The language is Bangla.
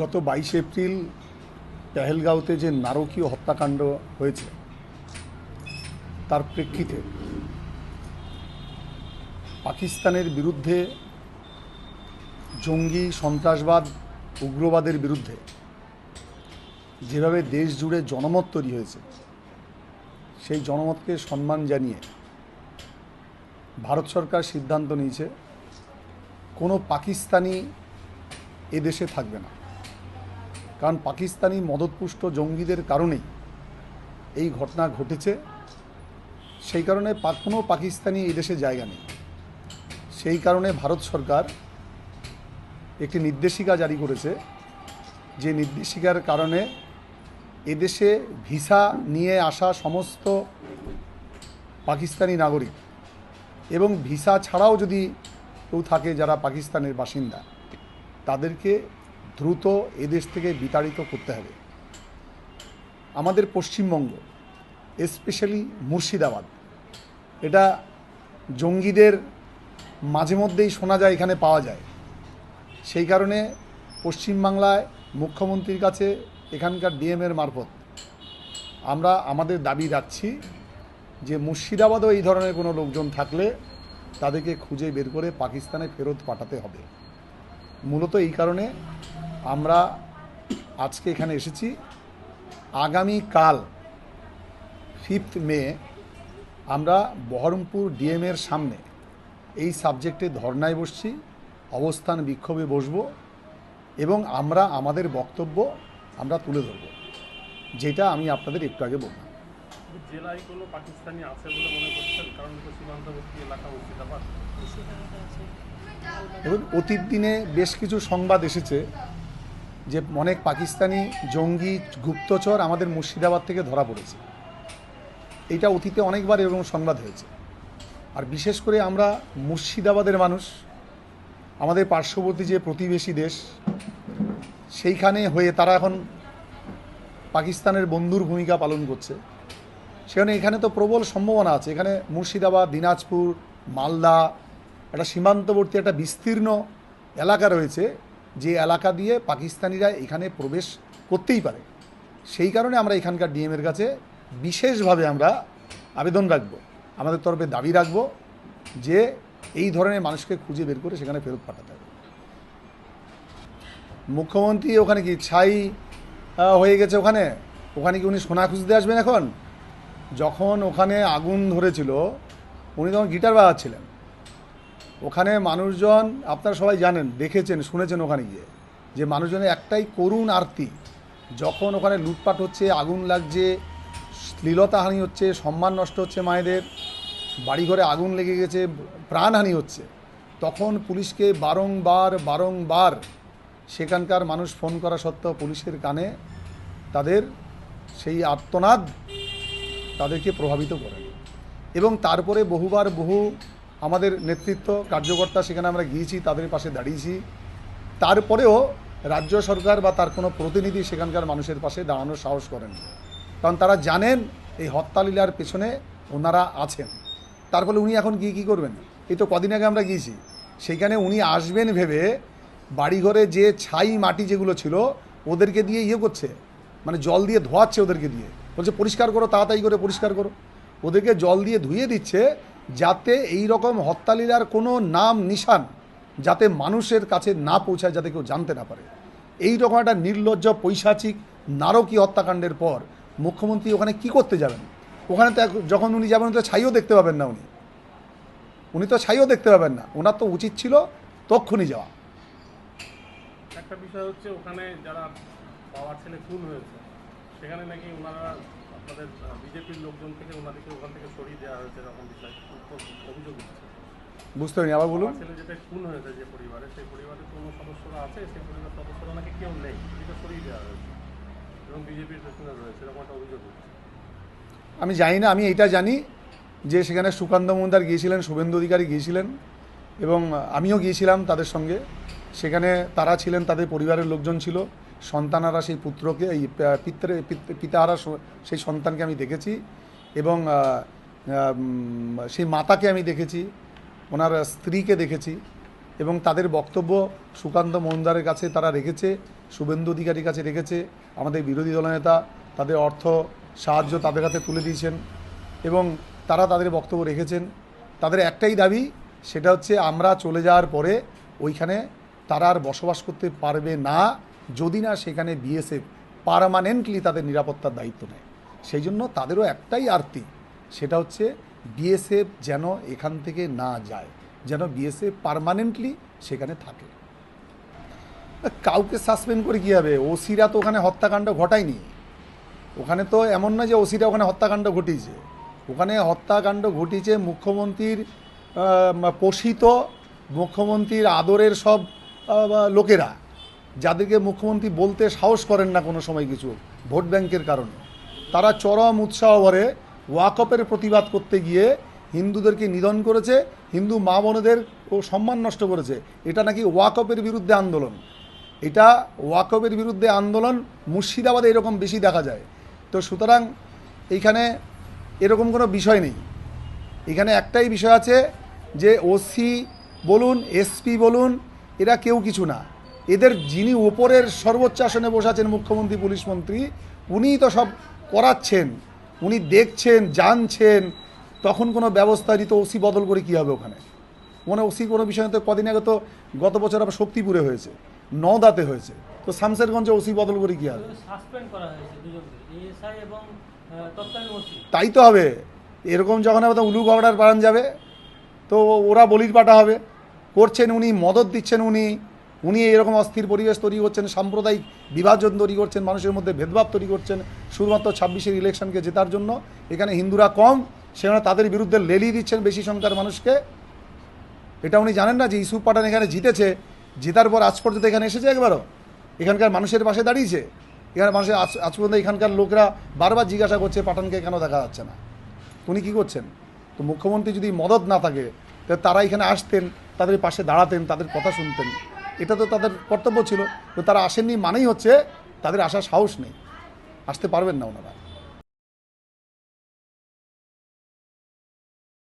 গত বাইশে এপ্রিল পেহেলগাঁওতে যে নারকীয় হত্যাকাণ্ড হয়েছে, তার প্রেক্ষিতে পাকিস্তানের বিরুদ্ধে জঙ্গি, সন্ত্রাসবাদ, উগ্রবাদের বিরুদ্ধে যেভাবে দেশ জুড়ে জনমত তৈরি হয়েছে, সেই জনমতকে সম্মান জানিয়ে ভারত সরকার সিদ্ধান্ত নিয়েছে, কোনো পাকিস্তানি এদেশে থাকবে না। কারণ পাকিস্তানি মদতপুষ্ট জঙ্গিদের কারণেই এই ঘটনা ঘটেছে। সেই কারণে কোনো পাকিস্তানি এই দেশে জায়গা নেই। সেই কারণে ভারত সরকার একটি নির্দেশিকা জারি করেছে। যে নির্দেশিকার কারণে এদেশে ভিসা নিয়ে আসা সমস্ত পাকিস্তানি নাগরিক এবং ভিসা ছাড়াও যদি কেউ থাকে যারা পাকিস্তানের বাসিন্দা, তাদেরকে দ্রুত এদেশ থেকে বিতাড়িত করতে হবে। আমাদের পশ্চিমবঙ্গ স্পেশালি মুর্শিদাবাদ, এটা জঙ্গিদের মাঝে মধ্যেই শোনা যায়, এখানে পাওয়া যায়। সেই কারণে পশ্চিমবাংলায় মুখ্যমন্ত্রীর কাছে এখানকার ডিএমের মারফত আমরা আমাদের দাবি রাখছি যে মুর্শিদাবাদও এই ধরনের কোনো লোকজন থাকলে তাদেরকে খুঁজে বের করে পাকিস্তানে ফেরত পাঠাতে হবে। মূলত এই কারণে আমরা আজকে এখানে এসেছি। আগামী কাল ফিফথ মে আমরা বহরমপুর ডিএমের সামনে এই সাবজেক্টে ধর্নায় বসছি অবস্থান বিক্ষোভে বসবো এবং আমরা আমাদের বক্তব্য আমরা তুলে ধরব যেটা আমি আপনাদের একটু আগে বললাম। জেলায় কোনো পাকিস্তানি আছে বলে মনে করছেন? কারণ সীমান্তবর্তী এলাকা মুর্শিদাবাদ। এবং অতীত দিনে বেশ কিছু সংবাদ এসেছে যে অনেক পাকিস্তানি জঙ্গি গুপ্তচর আমাদের মুর্শিদাবাদ থেকে ধরা পড়েছে। এটা অতীতে অনেকবার এরকম সংবাদ হয়েছে। আর বিশেষ করে আমরা মুর্শিদাবাদের মানুষ, আমাদের পার্শ্ববর্তী যে প্রতিবেশী দেশ, সেইখানে হয়ে তারা এখন পাকিস্তানের বন্ধুর ভূমিকা পালন করছে। সেখানে এখানে তো প্রবল সম্ভাবনা আছে। এখানে মুর্শিদাবাদ, দিনাজপুর, মালদা একটা সীমান্তবর্তী একটা বিস্তীর্ণ এলাকা রয়েছে যে এলাকা দিয়ে পাকিস্তানিরা এখানে প্রবেশ করতেই পারে। সেই কারণে আমরা এখানকার ডিএমের কাছে বিশেষভাবে আমরা আবেদন রাখব। আমাদের তরফে দাবি রাখব যে এই ধরনের মানুষকে খুঁজে বের করে সেখানে ফেরত পাঠাতে হবে। মুখ্যমন্ত্রী ওখানে কি ছাই হয়ে গেছে ওখানে? ওখানে কি উনি সোনা খুঁজতে আসবেন এখন? যখন ওখানে আগুন ধরেছিল, উনি তখন গিটার বাজাচ্ছিলেন। ওখানে মানুষজন, আপনারা সবাই জানেন, দেখেছেন, শুনেছেন ওখানে গিয়ে, যে মানুষজনের একটাই করুণ আরতি। যখন ওখানে লুটপাট হচ্ছে, আগুন লাগছে, শ্লীলতাহানি হচ্ছে, সম্মান নষ্ট হচ্ছে মায়েদের, বাড়িঘরে আগুন লেগে গেছে, প্রাণহানি হচ্ছে, তখন পুলিশকে বারংবার বারংবার সেখানকার মানুষ ফোন করা সত্ত্বেও পুলিশের কানে তাদের সেই আত্মনাদ তাদেরকে প্রভাবিত করে। এবং তারপরে বহুবার বহু আমাদের নেতৃত্ব কার্যকর্তা সেখানে আমরা গিয়েছি, তাদের পাশে দাঁড়িয়েছি। তারপরেও রাজ্য সরকার বা তার কোনো প্রতিনিধি সেখানকার মানুষের পাশে দাঁড়ানোর সাহস করেন কারণ তারা জানেন এই হত্যালীলার পেছনে ওনারা আছেন। তার ফলে উনি এখন গিয়ে কী করবেন? এই তো কদিন আগে আমরা গিয়েছি। সেইখানে উনি আসবেন ভেবে বাড়িঘরে যে ছাই মাটি যেগুলো ছিল, ওদেরকে দিয়ে ইয়ে করছে। মানে জল দিয়ে ধোয়াচ্ছে ওদেরকে দিয়ে। বলছে, পরিষ্কার করো, তাড়াতাড়ি করে পরিষ্কার করো। ওদেরকে জল দিয়ে ধুয়ে দিচ্ছে। যাতে এই রকম হত্যালীলার কোনো নাম নিশান যাতে মানুষের কাছে না পৌঁছায় যাতে কেউ জানতে না পারে। এই রকম একটা নির্লজ্জ, পৈশাচিক নারকীয় হত্যাকাণ্ডের পর মুখ্যমন্ত্রী ওখানে কি করতে যাবেন? ওখানে তো যখন উনি যাবেন তো ছাইও দেখতে পাবেন না উনি। উনি তো ছাইও দেখতে পাবেন না। ওনার তো উচিত ছিল তক্ষুনি যাওয়া। একটা বিষয় হচ্ছে, ওখানে যারা পাওয়ার ছেলে খুন হয়েছে, সেখানে নাকি ওনারা আপনাদের বিজেপির লোকজন থেকে ওনাদেরকে ওখান থেকে সরিয়ে দেওয়া হয়েছে এরকম বিষয় অভিযোগ বুঝতে পারিনি আবার বলুন। ছেলে যেটা খুন হয়েছে যে পরিবারে সেই পরিবারে কোনো সদস্যরা আছে সেই সদস্যরা নাকি কেউ নেই সেটা সরিয়ে দেওয়া হয়েছে। এবং বিজেপির পেছনে রয়েছে এরকম একটা অভিযোগ আমি জানি না আমি এটা জানি যে সেখানে সুকান্ত মন্দার গিয়েছিলেন শুভেন্দু অধিকারী গিয়েছিলেন এবং আমিও গিয়েছিলাম তাদের সঙ্গে। সেখানে তারা ছিলেন তাদের পরিবারের লোকজন ছিল। সন্তানারা সেই পুত্রকে, এই পিত- পিতাহারা সেই সন্তানকে আমি দেখেছি এবং সেই মাতাকে আমি দেখেছি, ওনার স্ত্রীকে দেখেছি এবং তাদের বক্তব্য সুকান্ত মন্দারের কাছে তারা রেখেছে, শুভেন্দু অধিকারীর কাছে রেখেছে, আমাদের বিরোধী দলনেতা তাদের অর্থ, সাহায্য তাদের হাতে তুলে দিয়েছেন এবং তারা তাদের বক্তব্য রেখেছেন। তাদের একটাই দাবি, সেটা হচ্ছে আমরা চলে যাওয়ার পরে ওইখানে তারা আর বসবাস করতে পারবে না যদি না সেখানে বিএসএফ পারমানেন্টলি তাদের নিরাপত্তার দায়িত্ব নেয়। সেই জন্য তাদেরও একটাই আরতি, সেটা হচ্ছে বিএসএফ যেন এখান থেকে না যায়, যেন বিএসএফ পারমানেন্টলি সেখানে থাকে। কাউকে সাসপেন্ড করে কী হবে? ওসিরা তো ওখানে হত্যাকাণ্ড ঘটায়নি। ওখানে তো এমন না যে ওসিরা ওখানে হত্যাকাণ্ড ঘটিয়েছে। ওখানে হত্যাকাণ্ড ঘটিয়েছে মুখ্যমন্ত্রীর পোষিত মুখ্যমন্ত্রীর আদরের সব লোকেরা। যাদেরকে মুখ্যমন্ত্রী বলতে সাহস করেন না কোনো সময় কিছু, ভোট ব্যাংকের কারণে। তারা চরম উৎসাহ ভরে ওয়াকপের প্রতিবাদ করতে গিয়ে হিন্দুদেরকে নিধন করেছে, হিন্দু মা বোনেদের ও সম্মান নষ্ট করেছে। এটা নাকি ওয়াকপের বিরুদ্ধে আন্দোলন? এটা ওয়াকবের বিরুদ্ধে আন্দোলন মুর্শিদাবাদে এরকম বেশি দেখা যায়। তো সুতরাং এইখানে এরকম কোনো বিষয় নেই। এখানে একটাই বিষয় আছে যে ওসি বলুন, এসপি বলুন, এরা কেউ কিছু না। এদের যিনি ওপরের সর্বোচ্চ আসনে বসে আছেন মুখ্যমন্ত্রী পুলিশ মন্ত্রী উনিই তো সব করাচ্ছেন উনি দেখছেন জানছেন তখন কোনো ব্যবস্থা নিত ওসি বদল করে কী হবে ওখানে? মনে ওসি কোনো বিষয় তো কদিন আগে তো গত বছর আবার শক্তিপুরে হয়েছে নদাতে হয়েছে তো শামসেরগঞ্জে ওসি বদল করে কী হবে? তাই তো হবে এরকম যখন আবার উলু গড়ার বাড়ান যাবে তো ওরা বলির পাটা হবে করছেন উনি মদত দিচ্ছেন উনি উনি এরকম অস্থির পরিবেশ তৈরি করছেন, সাম্প্রদায়িক বিভাজন তৈরি করছেন, মানুষের মধ্যে ভেদভাব তৈরি করছেন, শুধুমাত্র ছাব্বিশের ইলেকশনকে জেতার জন্য। এখানে হিন্দুরা কম সেখানে তাদের বিরুদ্ধে লেলি দিচ্ছেন বেশি সংখ্যার মানুষকে। এটা উনি জানেন না যে ইসুফ পাঠান এখানে জিতেছে, জেতার পর আজ পর্যন্ত এখানে এসেছে একবারও। এখানকার মানুষের পাশে দাঁড়িয়েছে। এখানে মানুষের আজ পর্যন্ত এখানকার লোকরা বারবার জিজ্ঞাসা করছে, পাঠানকে কেন দেখা যাচ্ছে না? উনি কী করছেন? তো মুখ্যমন্ত্রী যদি মদত না থাকে তারা এখানে আসতেন, তাদের পাশে দাঁড়াতেন, তাদের কথা শুনতেন। এটা তো তাদের কর্তব্য ছিল, তো তারা আসেননি মানেই হচ্ছে তাদের আসার সাহস নেই। আসতে পারবেন না ওনারা।